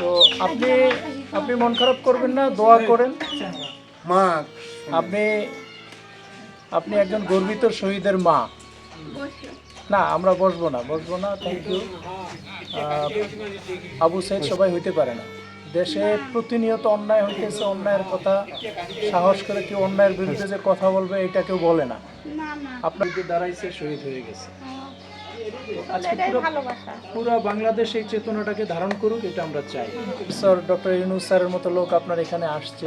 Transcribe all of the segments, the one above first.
তো আপনি আপনি মন খারাপ করবেন না দোয়া করেন। মা আপনি আপনি একজন গর্বিত শহীদের মা। না আমরা বসবো না বসবো না থ্যাংক ইউ আবু সাইদ সবাই হইতে পারে না। দেশে প্রতিনিয়ত অন্যায় হইতেছে অন্যায়ের কথা সাহস করে কেউ অন্যায়ের বিরুদ্ধে যে কথা বলবে এটা কেউ বলে না। না না। আপনার দাঁড়াইছে শহীদ হয়ে গেছে। এটাই পুরো বাংলাদেশ এই চেতনাটাকে ধারণ করুক এটা আমরা চাই। স্যার ডক্টর ইউনুস স্যারের মতো লোক আপনার এখানে আসছে।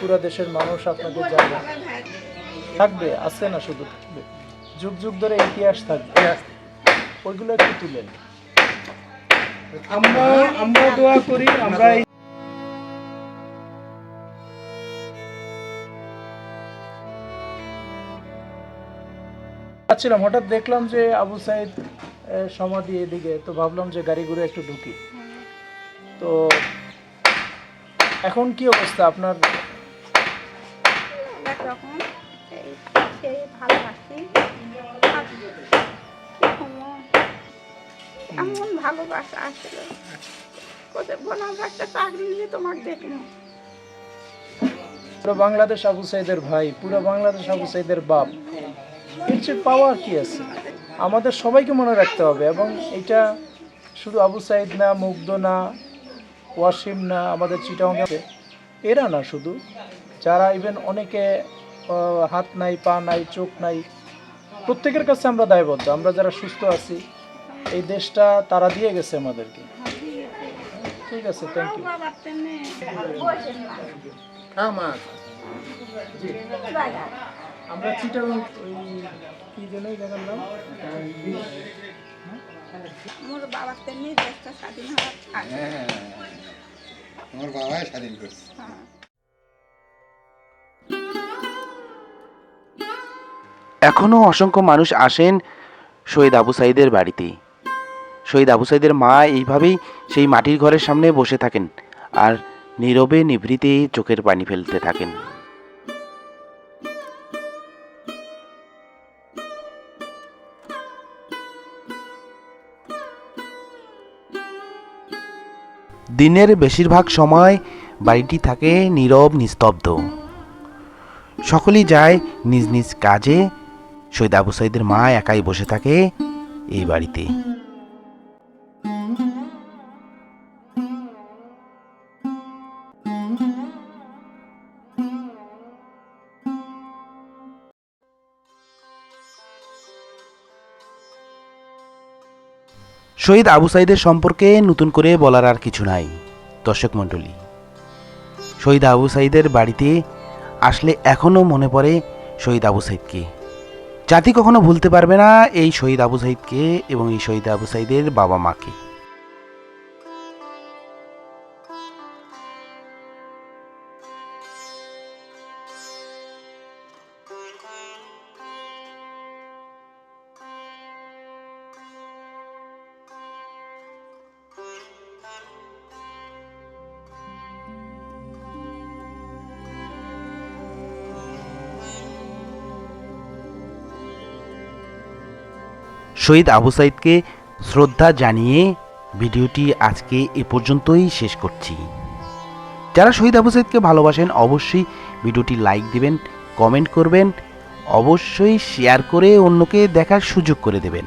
পুরো দেশের মানুষ আপনাদের যাবে থাকবে আছে না শুধু থাকবে? যুগ যুগ ধরে ইতিহাস থাকবে। ওইগুলো একটু তুলেন। আমরা আমরা দোয়া করি আমরা যাচ্ছিলাম হঠাৎ দেখলাম যে আবু সাইদ সমাধি এদিকে তো ভাবলাম যে গাড়ি ঘুরে একটু ঢুকি। তো এখন কি অবস্থা আপনার? একরকম সেই সেই ভালোবাসি। আর কি কমো? এমন ভালোবাসা আসছিল বললাম একটা চাকরি নিয়ে তোমাকে দেখব। পুরো বাংলাদেশ আবু সাইদের ভাই পুরো বাংলাদেশ আবু সাইদের বাপ। এর চেয়ে পাওয়ার কি আছে? আমাদের সবাইকে মনে রাখতে হবে এবং এটা শুধু আবু সাইদ না মুগ্ধ না ওয়াসিম না আমাদের চিটাঙ্গে এরা না শুধু যারা ইভেন অনেকে হাত নাই পা নাই চোখ নাই প্রত্যেকের কাছে আমরা দায়বদ্ধ। আমরা যারা সুস্থ আছি এই দেশটা তারা দিয়ে গেছে আমাদেরকে। ঠিক আছে থ্যাংক ইউ বাবার আমরা চিটাগাং ওই কি যেন এই জায়গার নাম? মোর বাবার তেমনি দেশটা স্বাধীন হ্যাঁ আমার বাবাই স্বাধীন করছে। হ্যাঁ। এখনও অসংখ্য মানুষ আসেন শহীদ আবু সাইদের বাড়িতে। শহীদ আবু সাইদের মা এইভাবেই সেই মাটির ঘরের সামনে বসে থাকেন আর নীরবে নিভৃতে চোখের পানি ফেলতে থাকেন। দিনের বেশিরভাগ সময় বাড়িটি থাকে নীরব, নিস্তব্ধ। সকলেই যায় নিজ নিজ কাজে। সৈয়দ আবু সাইদের মা একাই বসে থাকে এই বাড়িতে। শহীদ আবু সাইদের সম্পর্কে নতুন করে বলার আর কিছু নাই। দর্শক মণ্ডলী, শহীদ আবু সাইদের বাড়িতে আসলে এখনও মনে পড়ে শহীদ আবু সাইদকে। জাতি কখনো ভুলতে পারবে না এই শহীদ আবু সাইদকে এবং এই শহীদ আবু সাইদের বাবা মাকে শহীদ আবু সাইদকে শ্রদ্ধা জানিয়ে ভিডিওটি আজকে এ পর্যন্তই শেষ করছি। যারা শহীদ আবু সাইদকে ভালোবাসেন, অবশ্যই ভিডিওটি লাইক দেবেন, কমেন্ট করবেন, অবশ্যই শেয়ার করে অন্যকে দেখার সুযোগ করে দেবেন।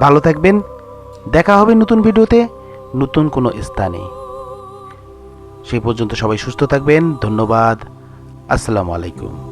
ভালো থাকবেন। দেখা হবে নতুন ভিডিওতে, নতুন কোনো স্থানে। সেই পর্যন্ত সবাই সুস্থ থাকবেন। ধন্যবাদ। আসসালামু আলাইকুম।